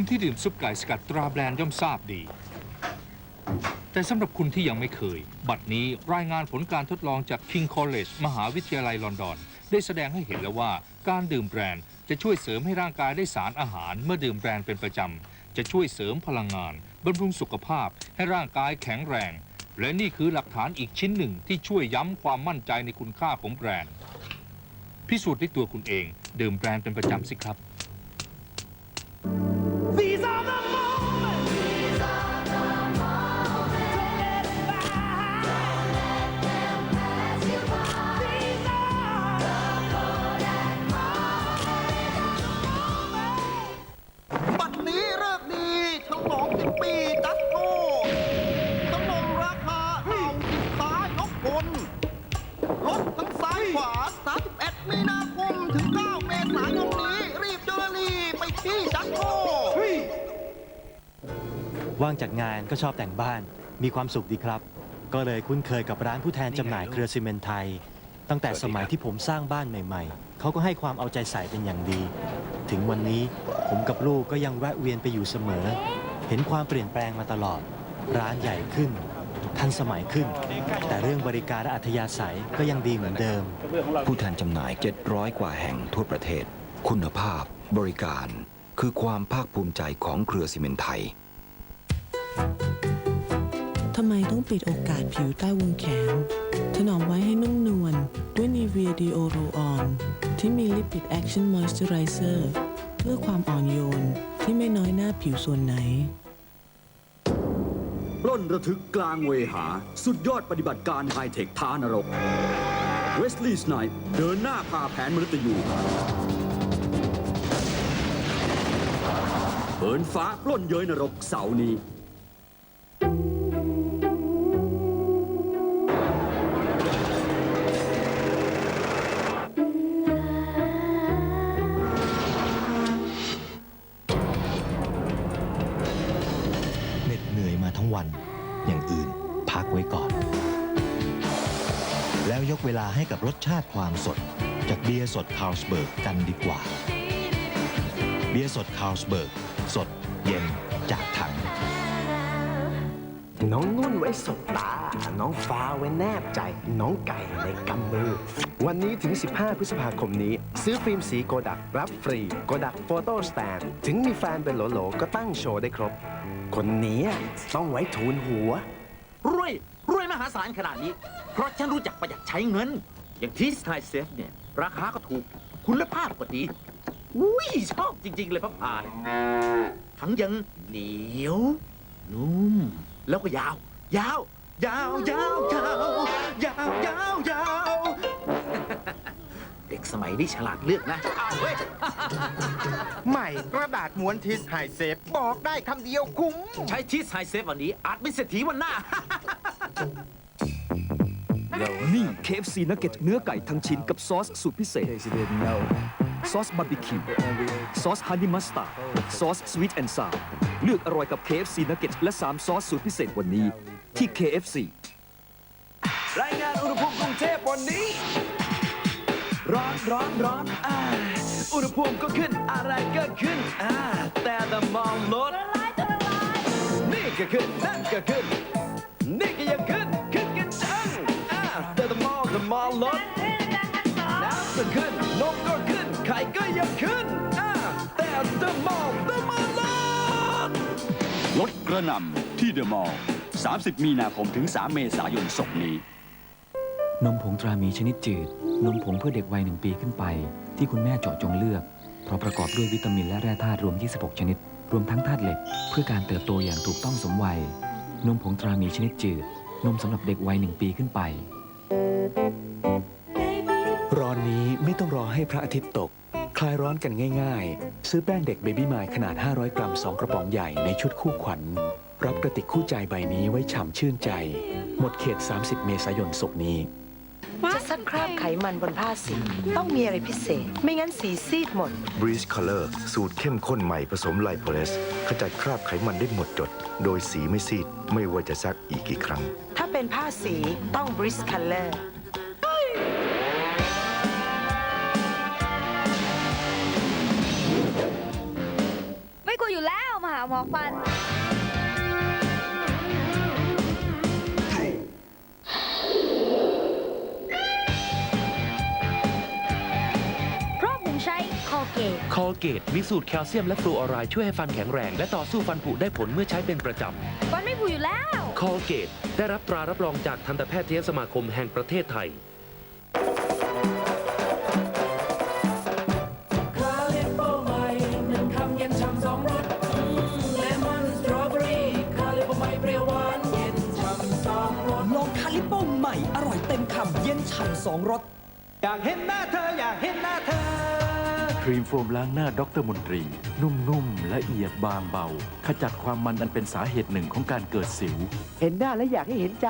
คุณที่ดื่มซุปไก่สกัดตราแบรนด์ย่อมทราบดี แต่สำหรับคุณที่ยังไม่เคย บัดนี้รายงานผลการทดลองจาก King College มหาวิทยาลัยลอนดอน ได้แสดงให้เห็นแล้วว่าการดื่มแบรนด์จะช่วยเสริมให้ร่างกายได้สารอาหารเมื่อดื่มแบรนด์เป็นประจำ จะช่วยเสริมพลังงานบำรุงสุขภาพ ให้ร่างกายแข็งแรง และนี่คือหลักฐานอีกชิ้นหนึ่งที่ช่วยย้ำความมั่นใจในคุณค่าของแบรนด์ พิสูจน์ด้วยตัวคุณเอง ดื่มแบรนด์เป็นประจำสิครับางจากงานก็ชอบแต่งบ้าน มีความสุขดีครับ ก็เลยคุ้นเคยกับร้านผู้แทนจำหน่ายเครือซีเมนต์ไทย ตั้งแต่สมัยที่ผมสร้างบ้านใหม่ๆ เขาก็ให้ความเอาใจใส่เป็นอย่างดี ถึงวันนี้ผมกับลูกก็ยังแวะเวียนไปอยู่เสมอ เห็นความเปลี่ยนแปลงมาตลอด ร้านใหญ่ขึ้น ทันสมัยขึ้น แต่เรื่องบริการและอัธยาศัยก็ยังดีเหมือนเดิม ผู้แทนจำหน่าย 700 กว่าแห่งทั่วประเทศ คุณภาพ บริการ คือความภาคภูมิใจของเครือซีเมนต์ไทย ทำไมต้องปิดโอกาสผิวใต้วงแขน ถนอมไว้ให้นุ่มนวลด้วย Nivea d e o r o On ที่มี Lipid Action Moisturizer เพื่อความอ่อนโยนที่ไม่น้อยหน้าผิวส่วนไหน ปล้นระทึกกลางเวหา สุดยอดปฏิบัติการไฮเทคท้านรก เวสลีย์สไนป์เดินหน้าพาแผนมนุษย์ยูเหินฟ้าปล้นเย้ยนรกเสาร์นี้ แล้วยกเวลาให้กับรสชาติความสด จากเบียร์สดคาร์ลสเบิร์กกันดีกว่า เบียร์สดคาร์ลสเบิร์กสดเย็นจากถัง น้องนุ่นไว้สบตา น้องฟ้าไว้แนบใจ น้องไก่ในกำมือ วันนี้ถึง 15 พฤษภาคมนี้ ซื้อฟิล์มสีโกดัก รับฟรีโกดักโฟโต้สแตนถึงมีแฟนเป็นโหลๆก็ตั้งโชว์ได้ครบ คนนี้ต้องไว้ทูนหัวรวย รวยมหาศาลขนาดนี้ เพราะฉันรู้จักประหยัดใช้เงิน อย่างที่สไตล์เซฟเนี่ย ราคาก็ถูกคุณภาพก็ดีอุ้ยชอบจริง ๆ เลยพระผ่านทั้งยังเหนียว นุ่ม แล้วก็ยาว ยาวยาวยาวยาวยาวยาวยาวเด็กสมัยนี้ฉลาดเลือกนะเอาเว้ยใหม่กระดาษม้วนทิสไฮเซฟ บอกได้คำเดียวคุ้ม ใช้ชีสไฮเซฟวันนี้อาจเป็นเศรษฐีวันหน้า นี่ KFC นักเก็ตเนื้อไก่ทั้งชิ้นกับซอสสูตรพิเศษ ซอสบาร์บีคิว ซอสฮันนี่มัสตาร์ดซอสสวีทแอนด์ซาวเลือกอร่อยกับ KFC นักเก็ตและ 3 ซอสสูตรพิเศษวันนี้ ที่ KFC รายงานอุณหภูมิกรุงเทพวันนี้ ร้อนร้อนร้อนอ่าอุณหภูมิก็ขึ้นอะไรก็ขึ้นอ่าแต่ละมองลดนี่ก็ขึ้นนั่นก็ขึ้น นี่ก็ยังขึ้นขึ้นกันจังอ่าแต่ละมองแต่มองลดน้ำก็ขึ้นนมก็ขึ้นไข่ก็ยังขึ้นอ่าแต่ละมองแต่มองลดลดกระหน่ำที่เดอะมอลล์30 มีนาคมถึง 3 เมษายนศกนี้ นมผงตราหมีชนิดจืด นมผงเพื่อเด็กวัยหนึ่งปีขึ้นไป ที่คุณแม่เจาะจงเลือก เพราะประกอบด้วยวิตามินและแร่ธาตุรวม 26 ชนิด รวมทั้งธาตุเหล็ก เพื่อการเติบโตอย่างถูกต้องสมวัย นมผงตราหมีชนิดจืด นมสำหรับเด็กวัยหนึ่งปีขึ้นไป ร้อนนี้ไม่ต้องรอให้พระอาทิตย์ตก คลายร้อนกันง่ายๆ ซื้อแป้งเด็กเบบี้มายขนาด 500 กรัม 2 กระป๋องใหญ่ในชุดคู่ขวัญ รับกระติกคู่ใจใบนี้ไว้ฉ่ำชื่นใจ หมดเขต 30 เมษายนศกนี้ จะซักคราบไขมันบนผ้าสี ต้องมีอะไรพิเศษ ไม่งั้นสีซีดหมด Breeze Color สูตรเข้มข้นใหม่ผสมไลโพเลสขจัดคราบไขมันได้หมดจด โดยสีไม่ซีด ไม่ว่าจะซักอีกกี่ครั้ง ถ้าเป็นผ้าสีต้อง Brisk Color ไม่กลัวอยู่แล้วหมอฟัน กต คอเกตมีสูตรแคลเซียมและฟลูออไรด์ช่วยให้ฟันแข็งแรง และต่อสู้ฟันผุได้ผลเมื่อใช้เป็นประจฟันไม่ผุอยู่แล้วำคอเกตได้รับตรารับรองจากทันตแพทยสมาคมแห่งประเทศไทย คาลิปโปใหม่หนึ่งคำเย็นฉ่ำสองรสเลมอนสตรอเบอรี่คาลิปโปใหม่เปรี้ยวหวานเย็นฉ่ำสองรส ลองคาลิปโป้ใหม่ อร่อยเต็มคำเย็นฉ่ำสองรส อยากเห็นหน้าเธออยากเห็นหน้าเธอ ครีมโฟมล้างหน้าด็อกเตอร์มนตรี นุ่มๆละเอียดบางเบา ขจัดความมันอันเป็นสาเหตุหนึ่งของการเกิดสิว เห็นหน้าและอยากให้เห็นใจ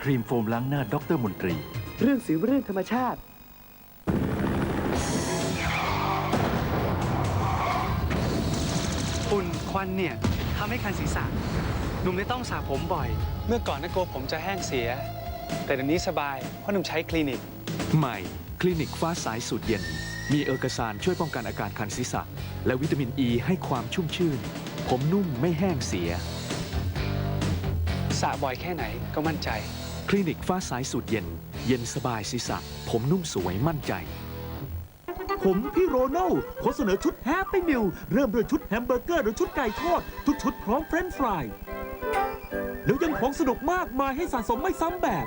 ครีมโฟมล้างหน้าด็อกเตอร์มนตรี เรื่องสิวเรื่องธรรมชาติ ฝุ่นควันเนี่ยทำให้คันศีรษะหนุ่มไม่ต้องสระผมบ่อย เมื่อก่อนนะกลัวผมจะแห้งเสีย แต่เดี๋ยวนี้สบายเพราะหนุ่มใช้คลินิก ใหม่ คลินิกฟ้าสายสูตรเย็น มีเออร์กซานช่วยป้องกันอาการคันศีรษะ และวิตามินอ e ีให้ความชุ่มชื่น ผมนุ่มไม่แห้งเสีย สระบ่อยแค่ไหนก็มั่นใจ คลินิกฟ้าสายสูตรเย็น เย็นสบายศีรษะ ผมนุ่มสวยมั่นใจ ผมพี่โรนัลขอเสนอชุดแฮปปี้มิลเริ่มด้วยชุดแฮมเบอร์เกอร์หรือชุดไก่ทอด ทุกชุดพร้อมเฟรนช์ฟรายแล้วยังของสนุกมากมายให้สะสมไม่ซ้ำแบบ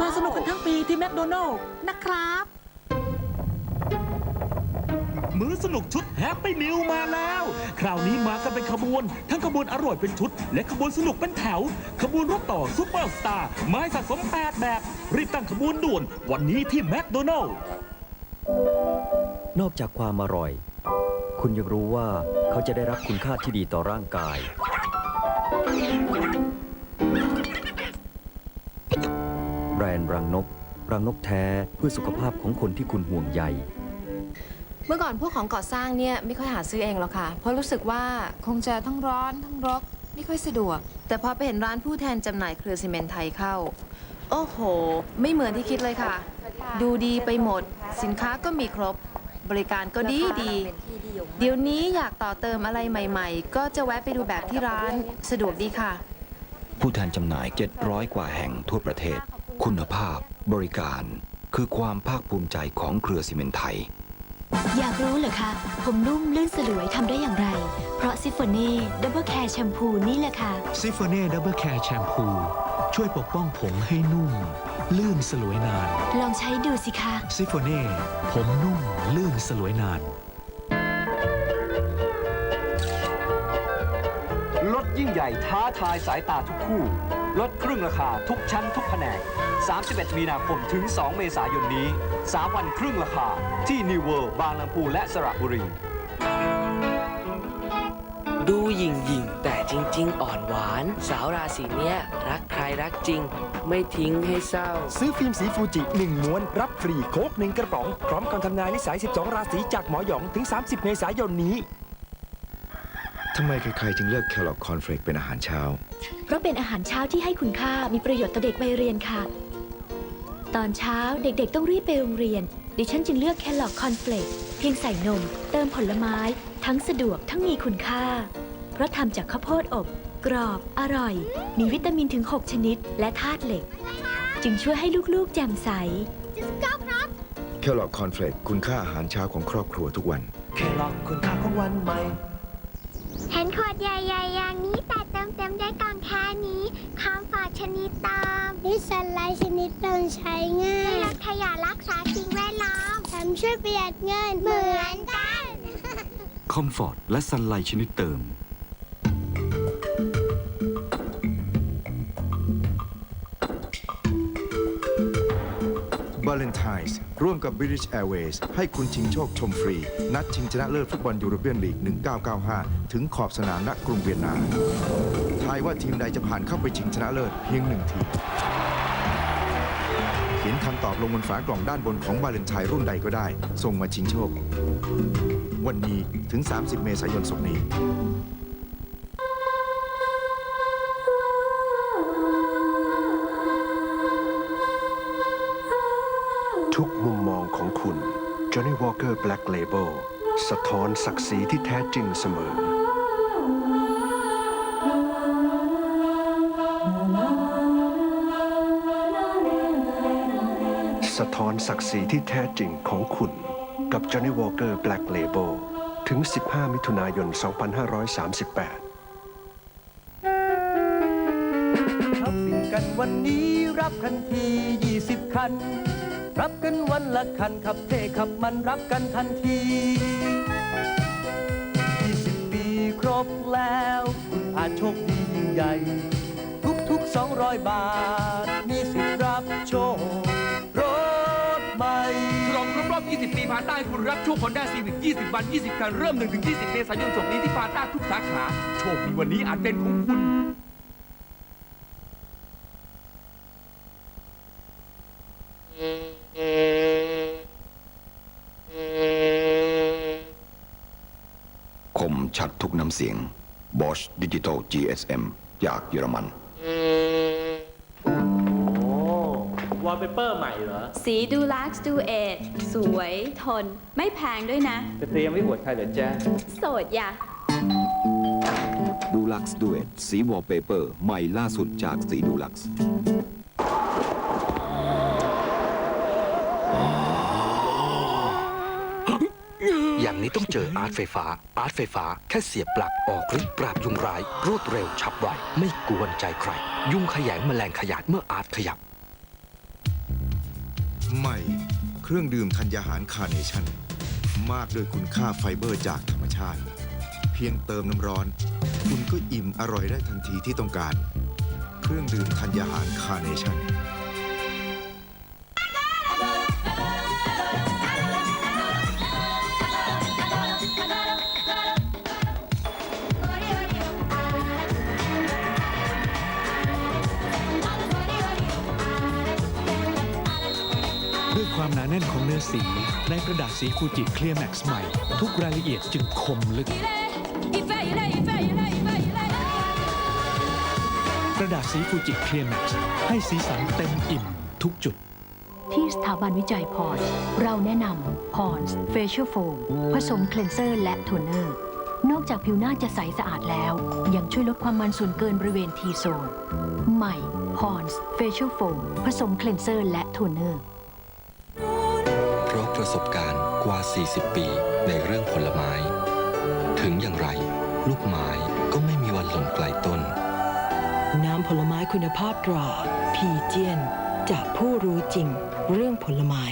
มาสนุกกันทั้งปีที่แมคโดนัลล์นะครับ มื้อสนุกชุดแฮปปี้มิลมาแล้ว คราวนี้มากันเป็นขบวน ทั้งขบวนอร่อยเป็นชุด และขบวนสนุกเป็นแถว ขบวนรถต่อซุปเปอร์สตาร์ไม้สะสม 8 แบบ รีบตั้งขบวนด่วน วันนี้ที่แมคโดนัลล์นอกจากความอร่อย คุณยังรู้ว่าเขาจะได้รับคุณค่าที่ดีต่อร่างกาย แบรนด์รังนก รังนกแท้เพื่อสุขภาพของคนที่คุณห่วงใย มื่อก่อนพวกของก่อสร้างเนี่ยไม่ค่อยหาซื้อเองหรอกค่ะ เพราะรู้สึกว่าคงจะทั้งร้อนทั้งรกไม่ค่อยสะดวก แต่พอไปเห็นร้านผู้แทนจำหน่ายเครือซีเมนต์ไทยเข้า โอ้โห ไม่เหมือนที่คิดเลยค่ะ ดูดีไปหมด สินค้าก็มีครบ บริการก็ดีดี เดี๋ยวนี้อยากต่อเติมอะไรใหม่ ๆ ก็จะแวะไปดูแบบที่ร้านสะดวกดีค่ะ ผู้แทนจำหน่าย 700 กว่าแห่งทั่วประเทศ คุณภาพ บริการ คือความภาคภูมิใจของเครือซีเมนต์ไทย อยากรู้เหรอคะ ผมนุ่มลื่นสลวยทำได้อย่างไร เพราะซิฟ o เน่ดับเบิลแคร์แชมพูนี่แหละค่ะ ซิฟ o เน่ดับเบิลแคร์แชมพูช่วยปกป้องผมให้นุ่ม ลื่นสลวยนาน ลองใช้ดูสิคะ ซิฟ o เน่ผมนุ่มลื่นสลวยนาน ยิ่งใหญ่ท้าทายสายตาทุกคู่ ลดครึ่งราคาทุกชั้นทุกแผนก 31 มีนาคมถึง 2 เมษายนนี้ 3 วันครึ่งราคาที่นิวเวิร์บางลำพูและสระบุรี ดูหยิ่งหยิ่งแต่จริง ๆ อ่อนหวาน สาวราศีเนี้ย รักใครรักจริง ไม่ทิ้งให้เศร้า ซื้อฟิล์มสีฟูจิ 1 ม้วน รับฟรีโค้ก1กระป๋อง พร้อมคำทำนายนิสัย 12 ราศีจากหมอหยองถึง 30 เมษายนนี้ ทำไมใครๆ จึงเลือกแครอทคอนเฟลกเป็นอาหารเช้า เพราะเป็นอาหารเช้าที่ให้คุณค่ามีประโยชน์ต่อเด็กวัยเรียนค่ะ ตอนเช้าเด็กๆ ต้องรีบไปโรงเรียน ดิฉันจึงเลือกแคลอกคอนเฟลกเพียงใส่นม เติมผลไม้ ทั้งสะดวกทั้งมีคุณค่า เพราะทำจากข้าวโพดอบ กรอบ อร่อย มีวิตามินถึง 6 ชนิด และธาตุเหล็ก จึงช่วยให้ลูกๆแจ่มใส แครอทคอนเฟลกคุณค่าอาหารเช้าของครอบครัวทุกวัน แคลอกคุณค่าของวันใหม่ เห็นขวดใหญ่ๆอย่างนี้แต่เติมเต็มด้วยกล่องแค่นี้คำฝากชนิดตามนิสสันไลท์ชนิดเติมใช้ง่ายลดขยะรักษาสิ่งแวดล้อมแถมช่วยประหยัดเงินเหมือนกัน คอมฟอร์ตและซันไลชนิดเติม b a l e n t i n e s ร่วมกับ British Airways ให้คุณชิงโชคชมฟรี นัดชิงชนะเลิศฟุตบอลยูโรเปียนลีก 1995 ถึงขอบสนามณกรุงเวียนนา ทายว่าทีมใดจะผ่านเข้าไปชิงชนะเลิศเพียงหนึ่งทีเขียนคำตอบลงบนฝากล่องด้านบนของบาเลนไทน์รุ่นใดก็ได้ ส่งมาชิงโชค วันนี้ถึง 30 เมษายนศกนี้ ทุกมุมมองของคุณ Johnny Walker Black Label สะท้อนศักดิ์ศรีที่แท้จริงเสมอ สะท้อนศักดิ์ศรีที่แท้จริงของคุณกับ Johnny Walker Black Label ถึง 15 มิถุนายน 2538ช้อปปิ้งกันวันนี้รับทันที 20 คัน รับกันวันละคันขับเท่ขับมันรับกันทันที 20 ปีครบแล้ว คุณอาจโชคดียิ่งใหญ่ ทุกๆ200 บาท มีสิทธิ์รับโชค รถใหม่ฉลองครบรอบ 20 ปีพาต้าให้คุณรับโชค Honda Civic 20 วัน 20 คัน เริ่ม 1-20 เมษายนศกนี้ที่พาต้าทุกสาขา โชคดีวันนี้อาจเป็นของคุณ ชัดทุกน้ำเสียง Bosch Digital GSM จากเยอรมันวอลเปเปอร์ใหม่เหรอ สีดูลักซ์ดูเอทสวยทน ไม่แพงด้วยนะจะเตรียมไว้อวดใครเหรอจ๊ะ โสดอย่าดูลักซ์ดูเอทสีวอลเปเปอร์ใหม่ล่าสุดจากสีดูลักซ์ นี้ต้องเจออาร์ตไฟฟ้า อาร์ตไฟฟ้าแค่เสียบปลั๊กออกฤทธิ์ปราบยุงร้าย รวดเร็วฉับไว ไม่กวนใจใคร ยุงขยงแมลงขยาดเมื่ออาร์ตขยับ ใหม่ เครื่องดื่มธัญญาหารคาร์เนชั่น มากด้วยคุณค่าไฟเบอร์จากธรรมชาติ เพียงเติมน้ำร้อน คุณก็อิ่มอร่อยได้ทันทีที่ต้องการ เครื่องดื่มธัญญาหารคาร์เนชั่น ด้วยความหนาแน่นของเนื้อสีในกระดาษสีฟูจิเคลียร์แม็กซ์ใหม่ ทุกรายละเอียดจึงคมลึก กระดาษสีฟูจิเคลียร์แม็กซ์ให้สีสันเต็มอิ่มทุกจุด ที่สถาบันวิจัยพอรส์เราแนะนำพอรส์เฟเชียลโฟมผสมเคลนเซอร์และโทนเนอร์ นอกจากผิวหน้าจะใสสะอาดแล้ว ยังช่วยลดความมันส่วนเกินบริเวณทีโซนใหม่พอรส์เฟเชียลโฟมผสมเคลนเซอร์และโทนเนอร์ ประสบการณ์กว่า 40 ปีในเรื่องผลไม้ ถึงอย่างไร ลูกไม้ก็ไม่มีวันหล่นไกลต้น น้ำผลไม้คุณภาพตราพีเจียน จากผู้รู้จริงเรื่องผลไม้